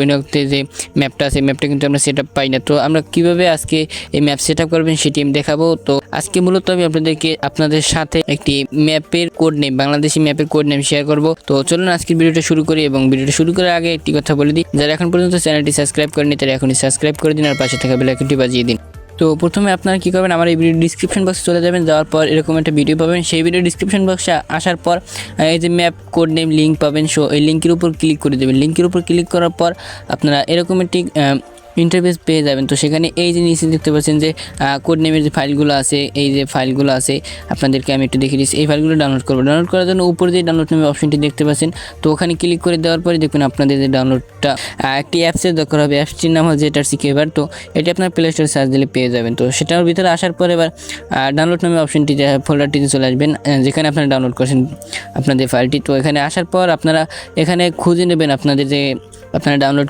বিনিয়োগতে যে ম্যাপটা আছে ম্যাপটা কিন্তু আমরা সেট পাই না। তো আমরা কীভাবে আজকে এই ম্যাপ সেট করবেন সেটি আমি দেখাবো। তো আজকে মূলত আমি আপনাদেরকে আপনাদের সাথে একটি ম্যাপের কোড নেম বাংলাদেশি ম্যাপের কোড নেম শেয়ার করব। তো চলুন আজকের ভিডিওটা শুরু করি এবং ভিডিওটা শুরু করার আগে একটি কথা বলে দিই। যারা এখন পর্যন্ত চ্যানেলটি সাবস্ক্রাইব করেনি তারা এখনই সাবস্ক্রাইব করে দিন আর পাশে থাকা বেল আইকনটি বাজিয়ে দিন। তো প্রথমে আপনারা কী করবেন, আমার এই ভিডিও ডিসক্রিপশন বক্সে চলে যাবেন, যাওয়ার পর এরকম একটা ভিডিও পাবেন। সেই ভিডিও ডিসক্রিপশন বক্সে আসার পর এই যে ম্যাপ কোড নেম লিঙ্ক পাবেন সো এই লিঙ্কের উপর ক্লিক করে দেবেন। লিঙ্কের উপর ক্লিক করার পর আপনারা এরকম একটি ইন্টারফেস পেয়ে যাবেন। তো সেখানে এই যে নিচে দেখতে পাচ্ছেন যে কোড নেমের যে ফাইলগুলো আছে, এই যে ফাইলগুলো আছে, আপনাদেরকে আমি একটু দেখিয়ে দিচ্ছি। এই ফাইলগুলো ডাউনলোড করব। ডাউনলোড করার জন্য উপরে যে ডাউনলোড নামে অপশনটি দেখতে পাচ্ছেন, তো ওখানে ক্লিক করে দেওয়ার পরে দেখবেন আপনাদের যে ডাউনলোডটা একটি অ্যাপসের দরকার হবে। অ্যাপসটির নাম হচ্ছে শিখে এবার তো এটি আপনার প্লে স্টোরে সার্চ দিলে পেয়ে যাবেন। তো সেটার ভিতরে আসার পরে এবার ডাউনলোড নামে অপশনটিতে ফোল্ডারটিতে চলে আসবেন যেখানে আপনারা ডাউনলোড করছেন আপনাদের ফাইলটি। তো এখানে আসার পর আপনারা এখানে খুঁজে নেবেন আপনাদের যে, আপনারা ডাউনলোড